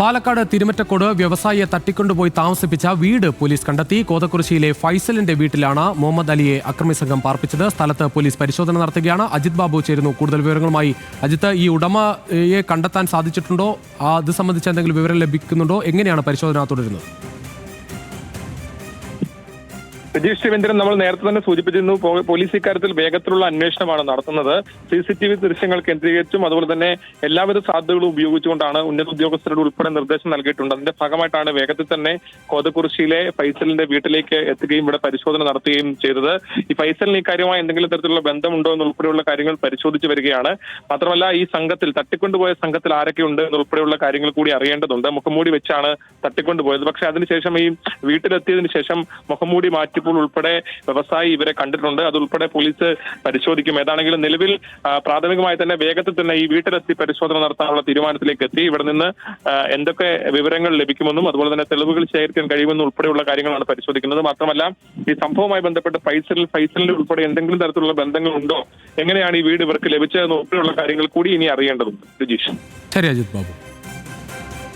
പാലക്കാട് തിരുമറ്റക്കോട് വ്യവസായിയെ തട്ടിക്കൊണ്ടുപോയി താമസിപ്പിച്ച വീട് പോലീസ് കണ്ടെത്തി. കോതക്കുറിശിയിലെ ഫൈസലിന്റെ വീട്ടിലാണ് മുഹമ്മദ് അലിയെ അക്രമി സംഘം പാർപ്പിച്ചത്. സ്ഥലത്ത് പോലീസ് പരിശോധന നടത്തുകയാണ്. അജിത് ബാബു ചേരുന്നു കൂടുതൽ വിവരങ്ങളുമായി. അജിത്ത് ഈ ഉടമയെ കണ്ടെത്താൻ സാധിച്ചിട്ടുണ്ടോ? അത് സംബന്ധിച്ച് എന്തെങ്കിലും വിവരം ലഭിക്കുന്നുണ്ടോ? എങ്ങനെയാണ് പരിശോധന തുടരുന്നത്? രജീഷ് ശിവേന്ദ്രൻ നമ്മൾ നേരത്തെ തന്നെ സൂചിപ്പിച്ചിരുന്നു പോലീസ് ഇക്കാര്യത്തിൽ വേഗത്തിലുള്ള അന്വേഷണമാണ് നടത്തുന്നത്. സി സി ടി വി ദൃശ്യങ്ങൾ കേന്ദ്രീകരിച്ചും അതുപോലെ തന്നെ എല്ലാവിധ സാധ്യതകളും ഉപയോഗിച്ചുകൊണ്ടാണ് ഉന്നത ഉദ്യോഗസ്ഥരുടെ ഉൾപ്പെടെ നിർദ്ദേശം നൽകിയിട്ടുണ്ട്. അതിന്റെ ഭാഗമായിട്ടാണ് വേഗത്തിൽ തന്നെ കോതകുറിശിയിലെ ഫൈസലിന്റെ വീട്ടിലേക്ക് എത്തുകയും ഇവിടെ പരിശോധന നടത്തുകയും ചെയ്തത്. ഈ ഫൈസലിന് ഇക്കാര്യമായി എന്തെങ്കിലും തരത്തിലുള്ള ബന്ധമുണ്ടോ എന്നുൾപ്പെടെയുള്ള കാര്യങ്ങൾ പരിശോധിച്ചു വരികയാണ്. മാത്രമല്ല ഈ സംഘത്തിൽ തട്ടിക്കൊണ്ടുപോയ സംഘത്തിൽ ആരൊക്കെയുണ്ട് എന്നുൾപ്പെടെയുള്ള കാര്യങ്ങൾ കൂടി അറിയേണ്ടതുണ്ട്. മുഖംമൂടി വെച്ചാണ് തട്ടിക്കൊണ്ടുപോയത്. പക്ഷെ അതിനുശേഷം ഈ വീട്ടിലെത്തിയതിനു ശേഷം മുഖംമൂടി മാറ്റിപ്പോൾ ഉൾപ്പെടെ വ്യവസായി ഇവരെ കണ്ടിട്ടുണ്ട്. അതുൾപ്പെടെ പോലീസ് പരിശോധിക്കും. ഏതാണെങ്കിലും നിലവിൽ പ്രാഥമികമായി തന്നെ വേഗത്തിൽ തന്നെ ഈ വീട്ടിലെത്തി പരിശോധന നടത്താനുള്ള തീരുമാനത്തിലേക്ക് എത്തി. ഇവിടെ നിന്ന് എന്തൊക്കെ വിവരങ്ങൾ ലഭിക്കുമെന്നും അതുപോലെ തന്നെ തെളിവുകൾ ശേഖരിക്കാൻ കഴിയുമെന്നും ഉൾപ്പെടെയുള്ള കാര്യങ്ങളാണ് പരിശോധിക്കുന്നത്. മാത്രമല്ല ഈ സംഭവവുമായി ബന്ധപ്പെട്ട് ഫൈസലിൽ ഫൈസലിൽ ഉൾപ്പെടെ എന്തെങ്കിലും തരത്തിലുള്ള ബന്ധങ്ങൾ ഉണ്ടോ എങ്ങനെയാണ് ഈ വീട് ഇവർക്ക് ലഭിച്ചതെന്ന് ഉൾപ്പെടെയുള്ള കാര്യങ്ങൾ കൂടി ഇനി അറിയേണ്ടതുണ്ട്. രജീഷ്. ശരി അജിത് ബാബു.